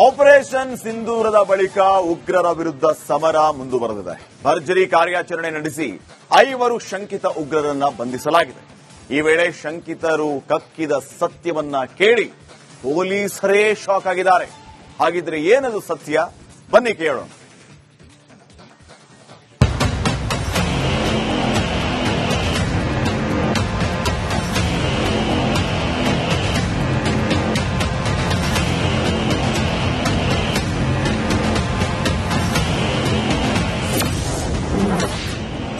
Operation ಸಿಂಧೂರದ ಬಳಿಕ ಉಗ್ರರ ವಿರುದ್ಧ ಸಮರ ಮುಂದುವರೆದಿದೆ. ಭರ್ಜರಿ ಕಾರ್ಯಾಚರಣೆ ನಡೆಸಿ ಐವರು ಶಂಕಿತ ಉಗ್ರರನ್ನ ಬಂಧಿಸಲಾಗಿದೆ. ಈ ವೇಳೆ ಶಂಕಿತರು ಕಕ್ಕಿದ ಸತ್ಯವನ್ನ ಕೇಳಿ ಪೊಲೀಸರೇ ಶಾಕ್ ಆಗಿದ್ದಾರೆ. ಹಾಗಿದ್ರೆ ಏನದು ಸತ್ಯ? ಬನ್ನಿ ಕೇಳೋಣ.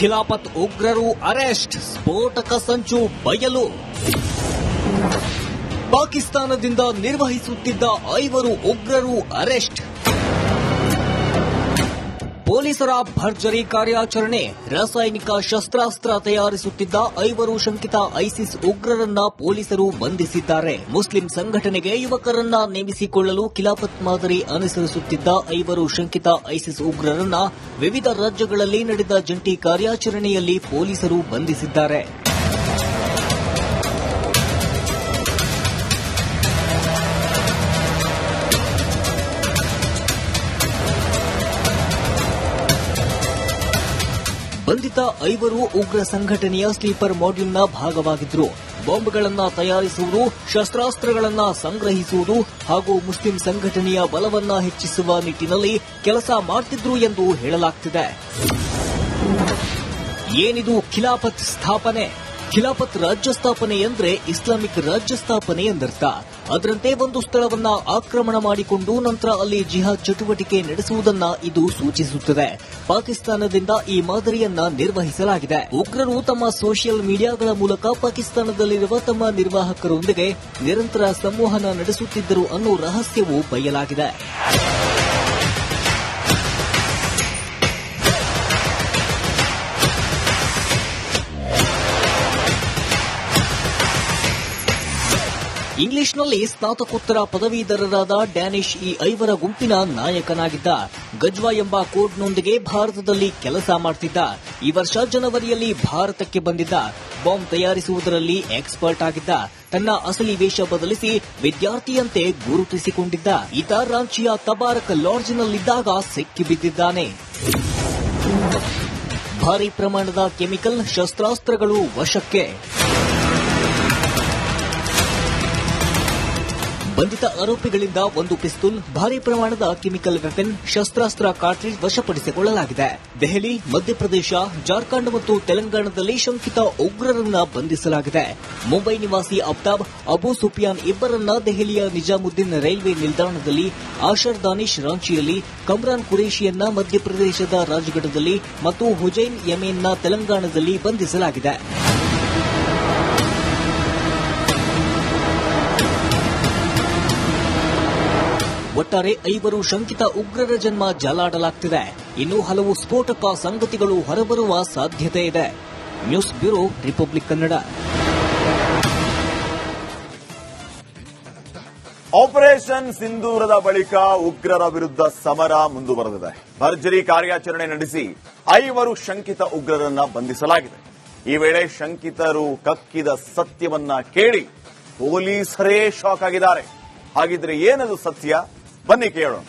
ಖಿಲಾಫತ್ ಉಗ್ರರು ಅರೆಸ್ಟ್ ಸ್ಫೋಟಕ ಸಂಚು ಬಯಲು. ಪಾಕಿಸ್ತಾನದಿಂದ ನಿರ್ವಹಿಸುತ್ತಿದ್ದ ಐವರು ಉಗ್ರರು ಅರೆಸ್ಟ್. ಪೊಲೀಸರ ಭರ್ಜರಿ ಕಾರ್ಯಾಚರಣೆ, ರಾಸಾಯನಿಕ ಶಸ್ತ್ರಾಸ್ತ್ರ ತಯಾರಿಸುತ್ತಿದ್ದ ಐವರು ಶಂಕಿತ ಐಸಿಸ್ ಉಗ್ರರನ್ನ ಪೊಲೀಸರು ಬಂಧಿಸಿದ್ದಾರೆ. ಮುಸ್ಲಿಂ ಸಂಘಟನೆಗೆ ಯುವಕರನ್ನ ನೇಮಿಸಿಕೊಳ್ಳಲು ಖಿಲಾಫತ್ ಮಾದರಿ ಅನುಸರಿಸುತ್ತಿದ್ದ ಐವರು ಶಂಕಿತ ಐಸಿಸ್ ಉಗ್ರರನ್ನ ವಿವಿಧ ರಾಜ್ಯಗಳಲ್ಲಿ ನಡೆದ ಜಂಟಿ ಕಾರ್ಯಾಚರಣೆಯಲ್ಲಿ ಪೊಲೀಸರು ಬಂಧಿಸಿದ್ದಾರೆ. ಬಂಧಿತ ಐವರು ಉಗ್ರ ಸಂಘಟನೆಯ ಸ್ಲೀಪರ್ ಮಾಡ್ಯೂಲ್ನ ಭಾಗವಾಗಿದ್ದರು ಬಾಂಬ್ಗಳನ್ನು ತಯಾರಿಸುವುದು, ಶಸ್ತ್ರಾಸ್ತ್ರಗಳನ್ನು ಸಂಗ್ರಹಿಸುವುದು ಹಾಗೂ ಮುಸ್ಲಿಂ ಸಂಘಟನೆಯ ಬಲವನ್ನ ಹೆಚ್ಚಿಸುವ ನಿಟ್ಟಿನಲ್ಲಿ ಕೆಲಸ ಮಾಡ್ತಿದ್ರು ಎಂದು ಹೇಳಲಾಗ್ತಿದೆ. ಏನಿದು ಖಿಲಾಫತ್ ಸ್ಥಾಪನೆ? ಖಿಲಾಫತ್ ರಾಜ್ಯ ಸ್ಥಾಪನೆ ಎಂದರೆ ಇಸ್ಲಾಮಿಕ್ ರಾಜ್ಯ ಸ್ಥಾಪನೆ ಎಂದರ್ಥ. ಅದರಂತೆ ಒಂದು ಸ್ಥಳವನ್ನ ಆಕ್ರಮಣ ಮಾಡಿಕೊಂಡು ನಂತರ ಅಲ್ಲಿ ಜಿಹಾದ್ ಚಟುವಟಿಕೆ ನಡೆಸುವುದನ್ನ ಇದು ಸೂಚಿಸುತ್ತದೆ. ಪಾಕಿಸ್ತಾನದಿಂದ ಈ ಮಾದರಿಯನ್ನ ನಿರ್ವಹಿಸಲಾಗಿದೆ. ಉಗ್ರರು ತಮ್ಮ ಸೋಷಿಯಲ್ ಮೀಡಿಯಾಗಳ ಮೂಲಕ ಪಾಕಿಸ್ತಾನದಲ್ಲಿರುವ ತಮ್ಮ ನಿರ್ವಾಹಕರೊಂದಿಗೆ ನಿರಂತರ ಸಂವಹನ ನಡೆಸುತ್ತಿದ್ದರು ಅನ್ನೋ ರಹಸ್ಯವೂ ಬಯಲಾಗಿದೆ. ಇಂಗ್ಲಿಷ್ನಲ್ಲಿ ಸ್ನಾತಕೋತ್ತರ ಪದವೀಧರರಾದ ಡ್ಯಾನಿಶ್ ಈ ಐವರ ಗುಂಪಿನ ನಾಯಕನಾಗಿದ್ದ. ಗಜ್ವಾ ಎಂಬ ಕೋಡ್ನೊಂದಿಗೆ ಭಾರತದಲ್ಲಿ ಕೆಲಸ ಮಾಡ್ತಿದ್ದ. ಈ ವರ್ಷ ಜನವರಿಯಲ್ಲಿ ಭಾರತಕ್ಕೆ ಬಂದಿದ್ದ. ಬಾಂಬ್ ತಯಾರಿಸುವುದರಲ್ಲಿ ಎಕ್ಸ್ಪರ್ಟ್ ಆಗಿದ್ದ. ತನ್ನ ಅಸಲಿ ವೇಷ ಬದಲಿಸಿ ವಿದ್ಯಾರ್ಥಿಯಂತೆ ಗುರುತಿಸಿಕೊಂಡಿದ್ದ. ಈತ ರಾಂಚಿಯ ತಬಾರಕ್ ಲಾಡ್ಜ್ನಲ್ಲಿದ್ದಾಗ ಸಿಕ್ಕಿಬಿದ್ದಿದ್ದಾನೆ. ಭಾರಿ ಪ್ರಮಾಣದ ಕೆಮಿಕಲ್ ಶಸ್ತ್ರಾಸ್ತ್ರಗಳು ವಶಕ್ಕೆ. ಬಂಧಿತ ಆರೋಪಿಗಳಿಂದ ಒಂದು ಪಿಸ್ತೂಲ್, ಭಾರಿ ಪ್ರಮಾಣದ ಕೆಮಿಕಲ್ ವೆಪನ್, ಶಸ್ತ್ರಾಸ್ತ್ರ ಕಾರ್ಟ್ರಿಜ್ ವಶಪಡಿಸಿಕೊಳ್ಳಲಾಗಿದೆ. ದೆಹಲಿ, ಮಧ್ಯಪ್ರದೇಶ, ಜಾರ್ಖಂಡ್ ಮತ್ತು ತೆಲಂಗಾಣದಲ್ಲಿ ಶಂಕಿತ ಉಗ್ರರನ್ನ ಬಂಧಿಸಲಾಗಿದೆ. ಮುಂಬೈ ನಿವಾಸಿ ಅಬ್ತಾಬ್ ಅಬು ಸುಫಿಯಾನ್ ಇಬ್ಬರನ್ನ ದೆಹಲಿಯ ನಿಜಾಮುದ್ದೀನ್ ರೈಲ್ವೆ ನಿಲ್ದಾಣದಲ್ಲಿ ಆಶರ್ ದಾನಿಶ್ ರಾಂಚಿಯಲ್ಲಿ, ಕಮ್ರಾನ್ ಕುರೇಶಿಯನ್ನ ಮಧ್ಯಪ್ರದೇಶದ ರಾಜ್ಗಢದಲ್ಲಿ ಮತ್ತು ಹುಜೈನ್ ಯಮೇನ್ನ ತೆಲಂಗಾಣದಲ್ಲಿ ಬಂಧಿಸಲಾಗಿದೆ. ಒಟ್ಟಾರೆ ಐವರು ಶಂಕಿತ ಉಗ್ರರ ಜನ್ಮ ಜಾಲಾಡಲಾಗ್ತಿದೆ ಇನ್ನು ಹಲವು ಸ್ಫೋಟಕ ಸಂಗತಿಗಳು ಹೊರಬರುವ ಸಾಧ್ಯತೆ ಇದೆ. News bureau Republic Kannada. Operation ಸಿಂಧೂರದ ಬಳಿಕ ಉಗ್ರರ ವಿರುದ್ಧ ಸಮರ ಮುಂದುವರೆದಿದೆ. ಭರ್ಜರಿ ಕಾರ್ಯಾಚರಣೆ ನಡೆಸಿ ಐವರು ಶಂಕಿತ ಉಗ್ರರನ್ನ ಬಂಧಿಸಲಾಗಿದೆ. ಈ ವೇಳೆ ಶಂಕಿತರು ಕಕ್ಕಿದ ಸತ್ಯವನ್ನ ಕೇಳಿ ಪೊಲೀಸರೇ ಶಾಕ್ ಆಗಿದ್ದಾರೆ. ಹಾಗಿದ್ರೆ ಏನದು ಸತ್ಯ? ಬನ್ನಿ ಕೇಳೋಣ.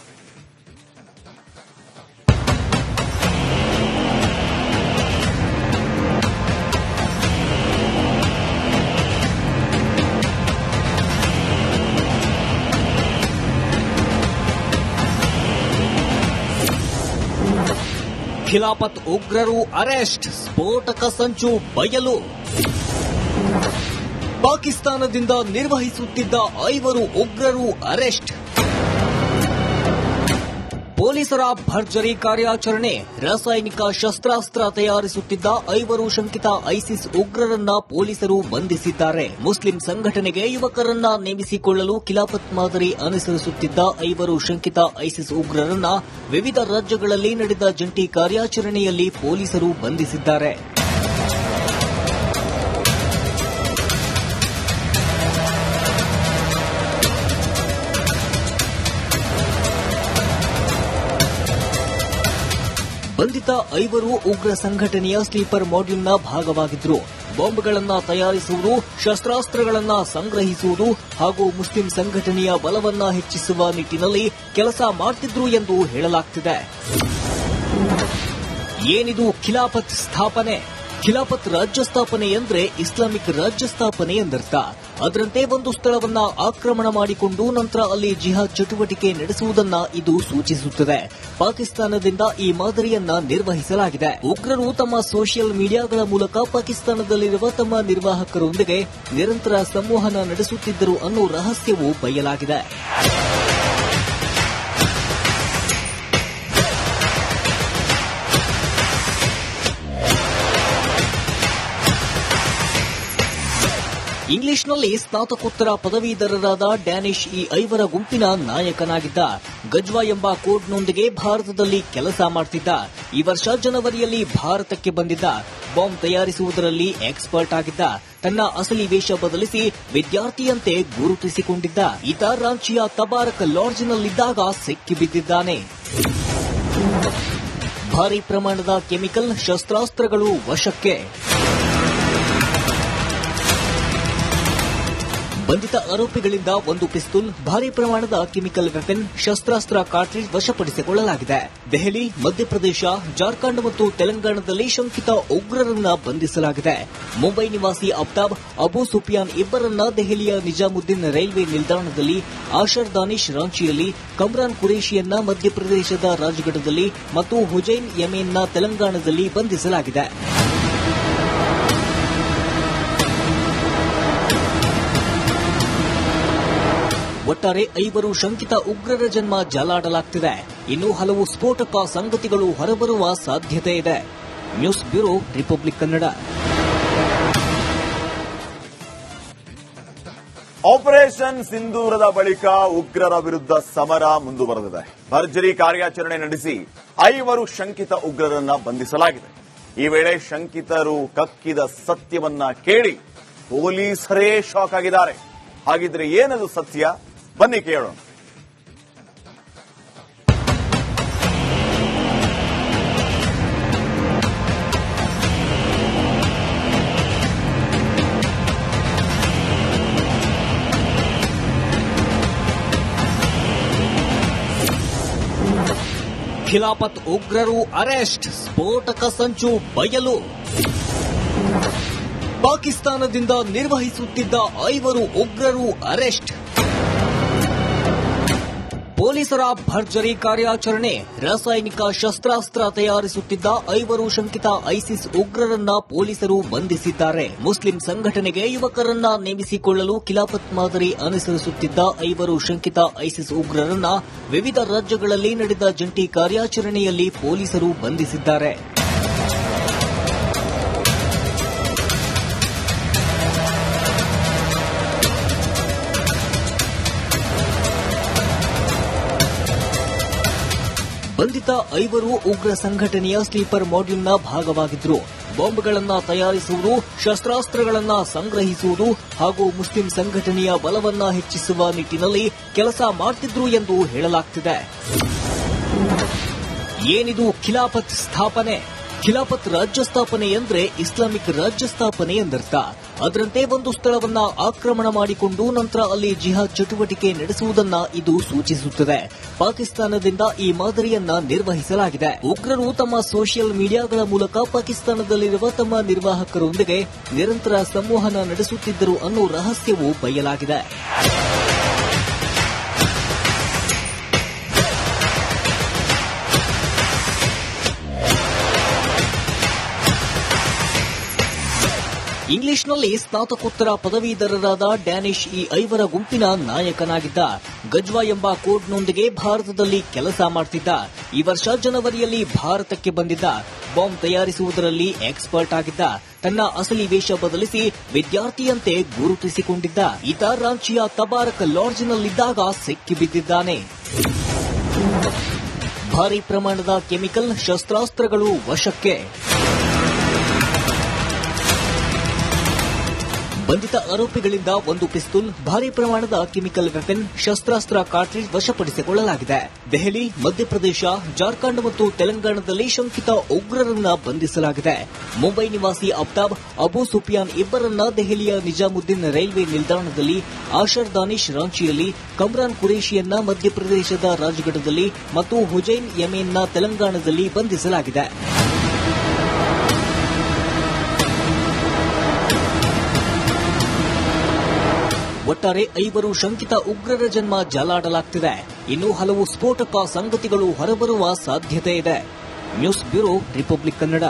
ಖಿಲಾಫತ್ ಉಗ್ರರು ಅರೆಸ್ಟ್ ಸ್ಫೋಟಕ ಸಂಚು ಬಯಲು. ಪಾಕಿಸ್ತಾನದಿಂದ ನಿರ್ವಹಿಸುತ್ತಿದ್ದ ಐವರು ಉಗ್ರರು ಅರೆಸ್ಟ್. ಪೊಲೀಸರ ಭರ್ಜರಿ ಕಾರ್ಯಾಚರಣೆ, ರಾಸಾಯನಿಕ ಶಸ್ತ್ರಾಸ್ತ್ರ ತಯಾರಿಸುತ್ತಿದ್ದ ಐವರು ಶಂಕಿತ ಐಸಿಸ್ ಉಗ್ರರನ್ನ ಪೊಲೀಸರು ಬಂಧಿಸಿದ್ದಾರೆ. ಮುಸ್ಲಿಂ ಸಂಘಟನೆಗೆ ಯುವಕರನ್ನ ನೇಮಿಸಿಕೊಳ್ಳಲು ಖಿಲಾಫತ್ ಮಾದರಿ ಅನುಸರಿಸುತ್ತಿದ್ದ ಐವರು ಶಂಕಿತ ಐಸಿಸ್ ಉಗ್ರರನ್ನ ವಿವಿಧ ರಾಜ್ಯಗಳಲ್ಲಿ ನಡೆದ ಜಂಟಿ ಕಾರ್ಯಾಚರಣೆಯಲ್ಲಿ ಪೊಲೀಸರು ಬಂಧಿಸಿದ್ದಾರೆ. ಬಂಧಿತ ಐವರು ಉಗ್ರ ಸಂಘಟನೆಯ ಸ್ಲೀಪರ್ ಮಾಡ್ಯೂಲ್ನ ಭಾಗವಾಗಿದ್ದರು ಬಾಂಬ್ಗಳನ್ನು ತಯಾರಿಸುವುದು, ಶಸ್ತ್ರಾಸ್ತ್ರಗಳನ್ನು ಸಂಗ್ರಹಿಸುವುದು ಹಾಗೂ ಮುಸ್ಲಿಂ ಸಂಘಟನೆಯ ಬಲವನ್ನ ಹೆಚ್ಚಿಸುವ ನಿಟ್ಟಿನಲ್ಲಿ ಕೆಲಸ ಮಾಡ್ತಿದ್ರು ಎಂದು ಹೇಳಲಾಗ್ತಿದೆ. ಏನಿದು ಖಿಲಾಫತ್ ಸ್ಥಾಪನೆ? ಖಿಲಾಫತ್ ರಾಜ್ಯ ಸ್ಥಾಪನೆ ಎಂದರೆ ಇಸ್ಲಾಮಿಕ್ ರಾಜ್ಯ ಸ್ಥಾಪನೆ ಎಂದರ್ಥ. ಅದರಂತೆ ಒಂದು ಸ್ಥಳವನ್ನ ಆಕ್ರಮಣ ಮಾಡಿಕೊಂಡು ನಂತರ ಅಲ್ಲಿ ಜಿಹಾದ್ ಚಟುವಟಿಕೆ ನಡೆಸುವುದನ್ನ ಇದು ಸೂಚಿಸುತ್ತದೆ. ಪಾಕಿಸ್ತಾನದಿಂದ ಈ ಮಾದರಿಯನ್ನ ನಿರ್ವಹಿಸಲಾಗಿದೆ. ಉಗ್ರರು ತಮ್ಮ ಸೋಷಿಯಲ್ ಮೀಡಿಯಾಗಳ ಮೂಲಕ ಪಾಕಿಸ್ತಾನದಲ್ಲಿರುವ ತಮ್ಮ ನಿರ್ವಾಹಕರೊಂದಿಗೆ ನಿರಂತರ ಸಂವಹನ ನಡೆಸುತ್ತಿದ್ದರು ಅನ್ನೋ ರಹಸ್ಯವೂ ಬಯಲಾಗಿದೆ. ಇಂಗ್ಲಿಷ್ನಲ್ಲಿ ಸ್ನಾತಕೋತ್ತರ ಪದವೀಧರರಾದ ಡ್ಯಾನಿಶ್ ಈ ಐವರ ಗುಂಪಿನ ನಾಯಕನಾಗಿದ್ದ. ಗಜ್ವಾ ಎಂಬ ಕೋಡ್ನೊಂದಿಗೆ ಭಾರತದಲ್ಲಿ ಕೆಲಸ ಮಾಡ್ತಿದ್ದ. ಈ ವರ್ಷ ಜನವರಿಯಲ್ಲಿ ಭಾರತಕ್ಕೆ ಬಂದಿದ್ದ. ಬಾಂಬ್ ತಯಾರಿಸುವುದರಲ್ಲಿ ಎಕ್ಸ್ಪರ್ಟ್ ಆಗಿದ್ದ. ತನ್ನ ಅಸಲಿ ವೇಷ ಬದಲಿಸಿ ವಿದ್ಯಾರ್ಥಿಯಂತೆ ಗುರುತಿಸಿಕೊಂಡಿದ್ದ. ಈತ ರಾಂಚಿಯ ತಬಾರಕ್ ಲಾಡ್ಜ್ನಲ್ಲಿದ್ದಾಗ ಸಿಕ್ಕಿಬಿದ್ದಿದ್ದಾನೆ. ಭಾರಿ ಪ್ರಮಾಣದ ಕೆಮಿಕಲ್ ಶಸ್ತ್ರಾಸ್ತ್ರಗಳು ವಶಕ್ಕೆ. ಬಂಧಿತ ಆರೋಪಿಗಳಿಂದ ಒಂದು ಪಿಸ್ತೂಲ್, ಭಾರಿ ಪ್ರಮಾಣದ ಕೆಮಿಕಲ್ ವೆಪನ್, ಶಸ್ತ್ರಾಸ್ತ್ರ ಕಾರ್ಟ್ರಿಜ್ ವಶಪಡಿಸಿಕೊಳ್ಳಲಾಗಿದೆ. ದೆಹಲಿ, ಮಧ್ಯಪ್ರದೇಶ, ಜಾರ್ಖಂಡ್ ಮತ್ತು ತೆಲಂಗಾಣದಲ್ಲಿ ಶಂಕಿತ ಉಗ್ರರನ್ನ ಬಂಧಿಸಲಾಗಿದೆ. ಮುಂಬೈ ನಿವಾಸಿ ಅಬ್ತಾಬ್ ಅಬು ಸುಫಿಯಾನ್ ಇಬ್ಬರನ್ನ ದೆಹಲಿಯ ನಿಜಾಮುದ್ದೀನ್ ರೈಲ್ವೆ ನಿಲ್ದಾಣದಲ್ಲಿ ಆಶರ್ ದಾನಿಶ್ ರಾಂಚಿಯಲ್ಲಿ, ಕಮ್ರಾನ್ ಕುರೇಶಿಯನ್ನ ಮಧ್ಯಪ್ರದೇಶದ ರಾಜ್ಗಢದಲ್ಲಿ ಮತ್ತು ಹುಜೈನ್ ಯಮೇನ್ನ ತೆಲಂಗಾಣದಲ್ಲಿ ಬಂಧಿಸಲಾಗಿದೆ. ಒಟ್ಟಾರೆ ಐವರು ಶಂಕಿತ ಉಗ್ರರ ಜನ್ಮ ಜಾಲಾಡಲಾಗ್ತಿದೆ ಇನ್ನು ಹಲವು ಸ್ಫೋಟಕ ಸಂಗತಿಗಳು ಹೊರಬರುವ ಸಾಧ್ಯತೆ ಇದೆ. News bureau Republic Kannada. Operation ಸಿಂಧೂರದ ಬಳಿಕ ಉಗ್ರರ ವಿರುದ್ಧ ಸಮರ ಮುಂದುವರೆದಿದೆ. ಭರ್ಜರಿ ಕಾರ್ಯಾಚರಣೆ ನಡೆಸಿ ಐವರು ಶಂಕಿತ ಉಗ್ರರನ್ನ ಬಂಧಿಸಲಾಗಿದೆ. ಈ ವೇಳೆ ಶಂಕಿತರು ಕಕ್ಕಿದ ಸತ್ಯವನ್ನ ಕೇಳಿ ಪೊಲೀಸರೇ ಶಾಕ್ ಆಗಿದ್ದಾರೆ. ಹಾಗಿದ್ರೆ ಏನದು ಸತ್ಯ? ಬನ್ನಿ ಕೇಳೋಣ. ಖಿಲಾಫತ್ ಉಗ್ರರು ಅರೆಸ್ಟ್ ಸ್ಫೋಟಕ ಸಂಚು ಬಯಲು. ಪಾಕಿಸ್ತಾನದಿಂದ ನಿರ್ವಹಿಸುತ್ತಿದ್ದ ಐವರು ಉಗ್ರರು ಅರೆಸ್ಟ್. ಪೊಲೀಸರ ಭರ್ಜರಿ ಕಾರ್ಯಾಚರಣೆ, ರಾಸಾಯನಿಕ ಶಸ್ತ್ರಾಸ್ತ್ರ ತಯಾರಿಸುತ್ತಿದ್ದ ಐವರು ಶಂಕಿತ ಐಸಿಸ್ ಉಗ್ರರನ್ನ ಪೊಲೀಸರು ಬಂಧಿಸಿದ್ದಾರೆ. ಮುಸ್ಲಿಂ ಸಂಘಟನೆಗೆ ಯುವಕರನ್ನ ನೇಮಿಸಿಕೊಳ್ಳಲು ಖಿಲಾಫತ್ ಮಾದರಿ ಅನುಸರಿಸುತ್ತಿದ್ದ ಐವರು ಶಂಕಿತ ಐಸಿಸ್ ಉಗ್ರರನ್ನ ವಿವಿಧ ರಾಜ್ಯಗಳಲ್ಲಿ ನಡೆದ ಜಂಟಿ ಕಾರ್ಯಾಚರಣೆಯಲ್ಲಿ ಪೊಲೀಸರು ಬಂಧಿಸಿದ್ದಾರೆ. ಐವರು ಉಗ್ರ ಸಂಘಟನೆಯ ಸ್ಲೀಪರ್ ಮಾಡ್ಯೂಲ್ನ ಭಾಗವಾಗಿದ್ದರು ಬಾಂಬ್ಗಳನ್ನು ತಯಾರಿಸುವುದು, ಶಸ್ತ್ರಾಸ್ತ್ರಗಳನ್ನು ಸಂಗ್ರಹಿಸುವುದು ಹಾಗೂ ಮುಸ್ಲಿಂ ಸಂಘಟನೆಯ ಬಲವನ್ನ ಹೆಚ್ಚಿಸುವ ನಿಟ್ಟಿನಲ್ಲಿ ಕೆಲಸ ಮಾಡ್ತಿದ್ರು ಎಂದು ಹೇಳಲಾಗ್ತಿದೆ. ಏನಿದು ಖಿಲಾಫತ್ ಸ್ಥಾಪನೆ? ಖಿಲಾಫತ್ ರಾಜ್ಯ ಸ್ಥಾಪನೆ ಎಂದರೆ ಇಸ್ಲಾಮಿಕ್ ರಾಜ್ಯ ಸ್ಥಾಪನೆ ಎಂದರ್ಥ. ಅದರಂತೆ ಒಂದು ಸ್ಥಳವನ್ನ ಆಕ್ರಮಣ ಮಾಡಿಕೊಂಡು ನಂತರ ಅಲ್ಲಿ ಜಿಹಾದ್ ಚಟುವಟಿಕೆ ನಡೆಸುವುದನ್ನ ಇದು ಸೂಚಿಸುತ್ತದೆ. ಪಾಕಿಸ್ತಾನದಿಂದ ಈ ಮಾದರಿಯನ್ನ ನಿರ್ವಹಿಸಲಾಗಿದೆ. ಉಗ್ರರು ತಮ್ಮ ಸೋಷಿಯಲ್ ಮೀಡಿಯಾಗಳ ಮೂಲಕ ಪಾಕಿಸ್ತಾನದಲ್ಲಿರುವ ತಮ್ಮ ನಿರ್ವಾಹಕರೊಂದಿಗೆ ನಿರಂತರ ಸಂವಹನ ನಡೆಸುತ್ತಿದ್ದರು ಅನ್ನೋ ರಹಸ್ಯವೂ ಬಯಲಾಗಿದೆ. ಇಂಗ್ಲಿಷ್ನಲ್ಲಿ ಸ್ನಾತಕೋತ್ತರ ಪದವೀಧರರಾದ ಡ್ಯಾನಿಶ್ ಈ ಐವರ ಗುಂಪಿನ ನಾಯಕನಾಗಿದ್ದ. ಗಜ್ವಾ ಎಂಬ ಕೋಡ್ನೊಂದಿಗೆ ಭಾರತದಲ್ಲಿ ಕೆಲಸ ಮಾಡ್ತಿದ್ದ. ಈ ವರ್ಷ ಜನವರಿಯಲ್ಲಿ ಭಾರತಕ್ಕೆ ಬಂದಿದ್ದ. ಬಾಂಬ್ ತಯಾರಿಸುವುದರಲ್ಲಿ ಎಕ್ಸ್ಪರ್ಟ್ ಆಗಿದ್ದ. ತನ್ನ ಅಸಲಿ ವೇಷ ಬದಲಿಸಿ ವಿದ್ಯಾರ್ಥಿಯಂತೆ ಗುರುತಿಸಿಕೊಂಡಿದ್ದ. ಈತ ರಾಂಚಿಯ ತಬಾರಕ್ ಲಾಡ್ಜ್ನಲ್ಲಿದ್ದಾಗ ಸಿಕ್ಕಿಬಿದ್ದಿದ್ದಾನೆ. ಭಾರಿ ಪ್ರಮಾಣದ ಕೆಮಿಕಲ್ ಶಸ್ತ್ರಾಸ್ತ್ರಗಳು ವಶಕ್ಕೆ. ಬಂಧಿತ ಆರೋಪಿಗಳಿಂದ ಒಂದು ಪಿಸ್ತೂಲ್, ಭಾರಿ ಪ್ರಮಾಣದ ಕೆಮಿಕಲ್ ವೆಪನ್, ಶಸ್ತ್ರಾಸ್ತ್ರ ಕಾರ್ಟ್ರಿಜ್ ವಶಪಡಿಸಿಕೊಳ್ಳಲಾಗಿದೆ. ದೆಹಲಿ, ಮಧ್ಯಪ್ರದೇಶ, ಜಾರ್ಖಂಡ್ ಮತ್ತು ತೆಲಂಗಾಣದಲ್ಲಿ ಶಂಕಿತ ಉಗ್ರರನ್ನ ಬಂಧಿಸಲಾಗಿದೆ. ಮುಂಬೈ ನಿವಾಸಿ ಅಬ್ತಾಬ್ ಅಬು ಸುಫಿಯಾನ್ ಇಬ್ಬರನ್ನ ದೆಹಲಿಯ ನಿಜಾಮುದ್ದೀನ್ ರೈಲ್ವೆ ನಿಲ್ದಾಣದಲ್ಲಿ ಆಶರ್ ದಾನಿಶ್ ರಾಂಚಿಯಲ್ಲಿ, ಕಮ್ರಾನ್ ಕುರೇಶಿಯನ್ನ ಮಧ್ಯಪ್ರದೇಶದ ರಾಜ್ಗಢದಲ್ಲಿ ಮತ್ತು ಹುಜೈನ್ ಯಮೇನ್ನ ತೆಲಂಗಾಣದಲ್ಲಿ ಬಂಧಿಸಲಾಗಿದೆ. ಒಟ್ಟಾರೆ ಐವರು ಶಂಕಿತ ಉಗ್ರರ ಜನ್ಮ ಜಾಲಾಡಲಾಗ್ತಿದೆ ಇನ್ನು ಹಲವು ಸ್ಫೋಟಕ ಸಂಗತಿಗಳು ಹೊರಬರುವ ಸಾಧ್ಯತೆ ಇದೆ. News bureau, Republic Kannada.